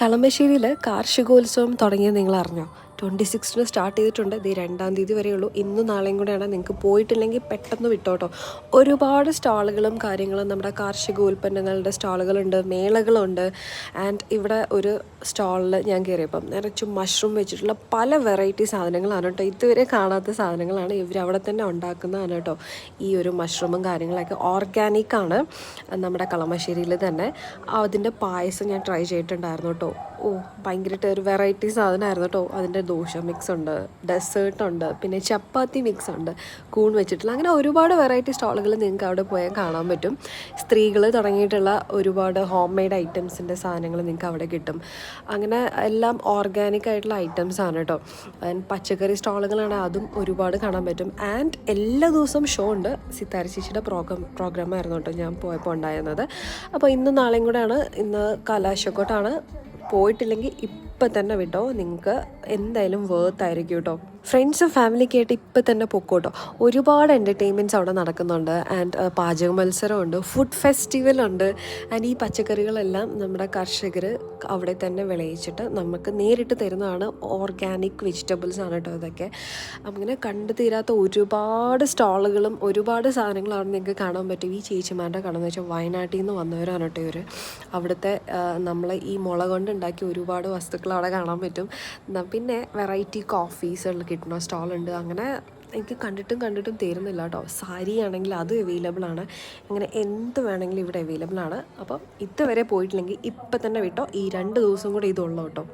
കളമശ്ശേരിയിൽ കാർഷികോത്സവം തുടങ്ങിയത് നിങ്ങൾ അറിഞ്ഞോ ട്വന്റി സിക്സ്റ്റിന് സ്റ്റാർട്ട് ചെയ്തിട്ടുണ്ട്. ഇത് രണ്ടാം തീയതി വരെയുള്ളൂ ഇന്നും നാളെയും കൂടെയാണ്. നിങ്ങൾക്ക് പോയിട്ടില്ലെങ്കിൽ പെട്ടെന്ന് വിട്ടോട്ടോ. ഒരുപാട് സ്റ്റാളുകളും കാര്യങ്ങളും നമ്മുടെ കാർഷിക ഉൽപ്പന്നങ്ങളുടെ സ്റ്റാളുകളുണ്ട് മേളകളുണ്ട്. ആൻഡ് ഇവിടെ ഒരു സ്റ്റാളിൽ ഞാൻ കയറിയപ്പം നിറച്ചും മഷ്റൂം വെച്ചിട്ടുള്ള പല വെറൈറ്റി സാധനങ്ങളാണ് കേട്ടോ. ഇതുവരെ കാണാത്ത സാധനങ്ങളാണ് ഇവർ അവിടെ തന്നെ ഉണ്ടാക്കുന്നതാണ് കേട്ടോ. ഈ ഒരു മഷ്റൂമും കാര്യങ്ങളൊക്കെ ഓർഗാനിക് ആണ്. നമ്മുടെ കളമശ്ശേരിയിൽ തന്നെ. അതിന്റെ പായസം ഞാൻ ട്രൈ ചെയ്തിട്ടുണ്ടായിരുന്നു കേട്ടോ. ഓ ഭയങ്കരമായിട്ട് ഒരു വെറൈറ്റി സാധനമായിരുന്നു കേട്ടോ. അതിന്റെ ദോശ മിക്സ് ഉണ്ട് ഡെസേർട്ട് ഉണ്ട് പിന്നെ ചപ്പാത്തി മിക്സ് ഉണ്ട് കൂൺ വെച്ചിട്ടുള്ള അങ്ങനെ ഒരുപാട് വെറൈറ്റി സ്റ്റാളുകൾ നിങ്ങൾക്ക് അവിടെ പോയാൽ കാണാൻ പറ്റും. സ്ത്രീകൾ തുടങ്ങിയിട്ടുള്ള ഒരുപാട് ഹോം മെയ്ഡ് ഐറ്റംസിന്റെ സാധനങ്ങൾ നിങ്ങൾക്ക് അവിടെ കിട്ടും. അങ്ങനെ എല്ലാം ഓർഗാനിക് ആയിട്ടുള്ള ഐറ്റംസ് ആണ് കേട്ടോ. ആൻഡ് പച്ചക്കറി സ്റ്റാളുകളാണ് അതും ഒരുപാട് കാണാൻ പറ്റും. ആൻഡ് എല്ലാ ദിവസവും ഷോ ഉണ്ട്. സിത്താര ചേച്ചിയുടെ പ്രോഗ്രാം പ്രോഗ്രാം ആയിരുന്നു കേട്ടോ ഞാൻ പോയപ്പോൾ ഉണ്ടായിരുന്നത്. അപ്പോൾ ഇന്ന് നാളെയും കൂടെയാണ്. ഇന്ന് കലാശക്കോട്ടാണ്. പോയിട്ടില്ലെങ്കിൽ ഇപ്പം തന്നെ വിട്ടോ. നിങ്ങൾക്ക് എന്തായാലും വേർത്ത് ആയിരിക്കും കേട്ടോ ഫ്രണ്ട്സും ഫാമിലിയൊക്കെ ആയിട്ട് ഇപ്പം തന്നെ പൊക്കോട്ടോ ഒരുപാട് എന്റർടൈൻമെന്റ്സ് അവിടെ നടക്കുന്നുണ്ട്. ആൻഡ് പാചക മത്സരമുണ്ട് ഫുഡ് ഫെസ്റ്റിവലുണ്ട് ആൻഡ് ഈ പച്ചക്കറികളെല്ലാം നമ്മുടെ കർഷകർ അവിടെ തന്നെ വിളയിച്ചിട്ട് നമുക്ക് നേരിട്ട് തരുന്നതാണ് ഓർഗാനിക് വെജിറ്റബിൾസ് ആണ് കേട്ടോ ഇതൊക്കെ. അങ്ങനെ കണ്ടു തീരാത്ത ഒരുപാട് സ്റ്റാളുകളും ഒരുപാട് സാധനങ്ങളാണ് നിങ്ങൾക്ക് കാണാൻ പറ്റും. ഈ ചേച്ചിമാരുടെ കടന്ന് വെച്ചാൽ വയനാട്ടിൽ നിന്ന് വന്നവരാണ് കേട്ടോ ഇവർ അവിടുത്തെ നമ്മൾ ഈ മുള ഒരുപാട് വസ്തുക്കൾ അവിടെ കാണാൻ പറ്റും. പിന്നെ വെറൈറ്റി കോഫീസ് കിട്ടുന്ന സ്റ്റാളുണ്ട് അങ്ങനെ എനിക്ക് കണ്ടിട്ടും കണ്ടിട്ടും തീരുന്നില്ല കേട്ടോ സാരി ആണെങ്കിൽ അത് അവൈലബിൾ ആണ്. അങ്ങനെ എന്ത് വേണമെങ്കിലും ഇവിടെ അവൈലബിൾ ആണ്. അപ്പം ഇതുവരെ പോയിട്ടില്ലെങ്കിൽ ഇപ്പം തന്നെ വിട്ടോ. ഈ രണ്ട് ദിവസം കൂടെ ഇതുള്ളൂ കേട്ടോ